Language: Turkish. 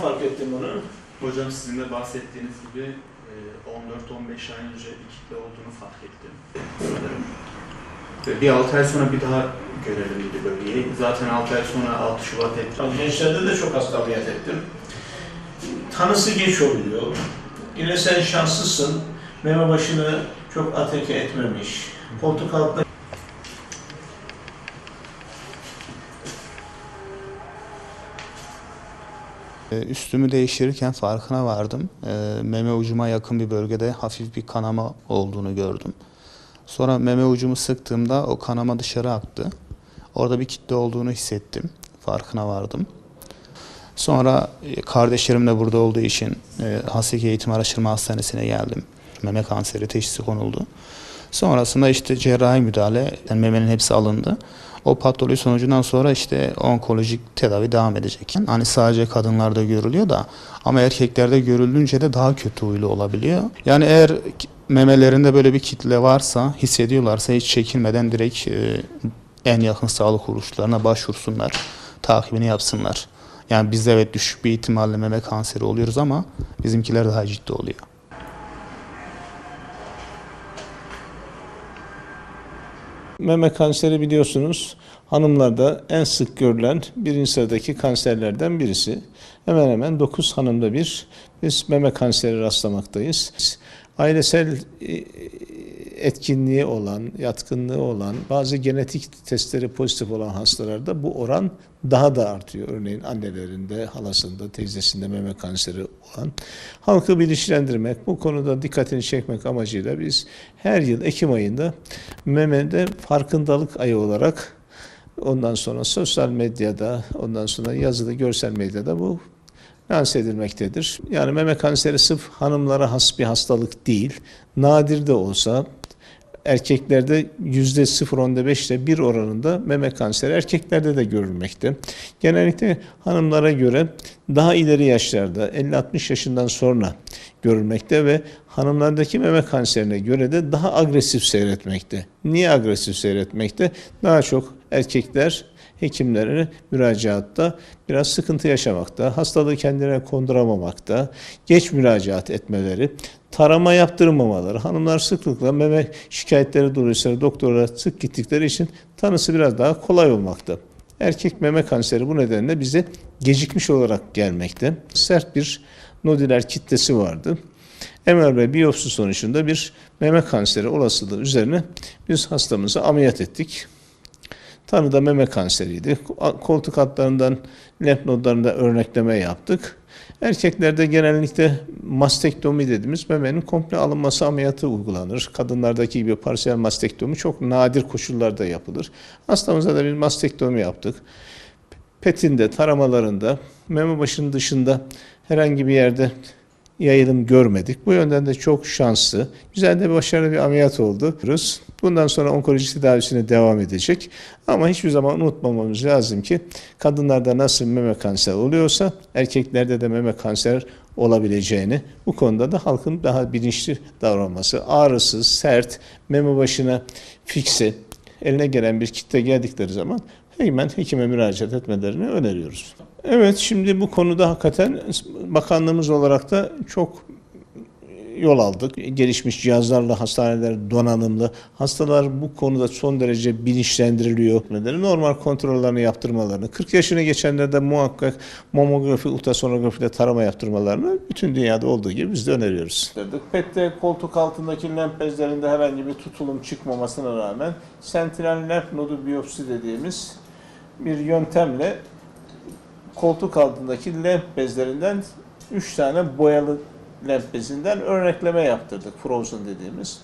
fark ettin bunu? Hocam sizin de bahsettiğiniz gibi e, 14-15 ay önce bir kitle olduğunu fark ettim. Ve bir 6 ay sonra bir daha görevliydi bölgeyi. Zaten 6 ay sonra 6 Şubat. Bak gençlerde de çok hasta ameliyat ettim. Tanısı geç oluyor. Yine sen şanslısın. Meme başını çok ateke etmemiş. Koltuk altında Üstümü değiştirirken farkına vardım. Ee, Meme ucuma yakın bir bölgede hafif bir kanama olduğunu gördüm. Sonra meme ucumu sıktığımda o kanama dışarı aktı. Orada bir kitle olduğunu hissettim. Farkına vardım. Sonra e, kardeşlerim de burada olduğu için e, Haseki Eğitim Araştırma Hastanesi'ne geldim. Meme kanseri teşhisi konuldu. Sonrasında işte cerrahi müdahale, yani memenin hepsi alındı. O patoloji sonucundan sonra işte onkolojik tedavi devam edecek. Hani sadece kadınlarda görülüyor da ama erkeklerde görüldüğünce de daha kötü huylu olabiliyor. Yani eğer memelerinde böyle bir kitle varsa, hissediyorlarsa hiç çekinmeden direkt e, en yakın sağlık kuruluşlarına başvursunlar, takibini yapsınlar. Yani biz evet düşük bir ihtimalle meme kanseri oluyoruz ama bizimkiler daha ciddi oluyor. Meme kanseri biliyorsunuz hanımlarda en sık görülen birinci sıradaki kanserlerden birisi. Hemen hemen 9 hanımda bir biz meme kanseri rastlamaktayız. Ailesel e, etkinliği olan, yatkınlığı olan, bazı genetik testleri pozitif olan hastalarda bu oran daha da artıyor. Örneğin annelerinde, halasında, teyzesinde meme kanseri olan. Halkı bilinçlendirmek, bu konuda dikkatini çekmek amacıyla biz her yıl Ekim ayında memede farkındalık ayı olarak ondan sonra sosyal medyada, ondan sonra yazılı görsel medyada bu lanse edilmektedir. Yani meme kanseri sırf hanımlara has bir hastalık değil. Nadir de olsa erkeklerde yüzde 0.5 ile 1 oranında meme kanseri erkeklerde de görülmekte. Genellikle hanımlara göre daha ileri yaşlarda 50-60 yaşından sonra görülmekte ve hanımlardaki meme kanserine göre de daha agresif seyretmekte. Niye agresif seyretmekte? Daha çok erkekler hekimlere müracaatta biraz sıkıntı yaşamakta, hastalığı kendilerine konduramamakta, geç müracaat etmeleri, tarama yaptırmamaları, hanımlar sıklıkla meme şikayetleri dolayısıyla doktora sık gittikleri için tanısı biraz daha kolay olmakta. Erkek meme kanseri bu nedenle bize gecikmiş olarak gelmekte. Sert bir nodüler kitlesi vardı. MR biyopsi sonucunda bir meme kanseri olasılığı üzerine biz hastamızı ameliyat ettik. Tanı da meme kanseriydi. Koltuk altlarından, lenf nodlarında örnekleme yaptık. Erkeklerde genellikle mastektomi dediğimiz memenin komple alınması ameliyatı uygulanır. Kadınlardaki gibi parsiyel mastektomi çok nadir koşullarda yapılır. Hastamıza da bir mastektomi yaptık. Petinde, taramalarında, meme başının dışında herhangi bir yerde yayılım görmedik. Bu yönden de çok şanslı. Güzel de başarılı bir ameliyat oldu. Bundan sonra onkoloji tedavisine devam edecek. Ama hiçbir zaman unutmamamız lazım ki kadınlarda nasıl meme kanser oluyorsa erkeklerde de meme kanser olabileceğini bu konuda da halkın daha bilinçli davranması, ağrısız, sert, meme başına fikse, eline gelen bir kitle geldikleri zaman hemen hekime müracaat etmelerini öneriyoruz. Evet şimdi bu konuda hakikaten bakanlığımız olarak da çok yol aldık. Gelişmiş cihazlarla hastaneler donanımlı. Hastalar bu konuda son derece bilinçlendiriliyor. Normal kontrollerini yaptırmalarını, 40 yaşını geçenlerde muhakkak mamografi, ultrasonografi ile tarama yaptırmalarını bütün dünyada olduğu gibi biz de öneriyoruz. PET'te koltuk altındaki lenf bezlerinde herhangi bir tutulum çıkmamasına rağmen sentinel lenf nodu biyopsi dediğimiz bir yöntemle koltuk altındaki lenf bezlerinden 3 tane boyalı lenf bezinden örnekleme yaptırdık. Frozen dediğimiz.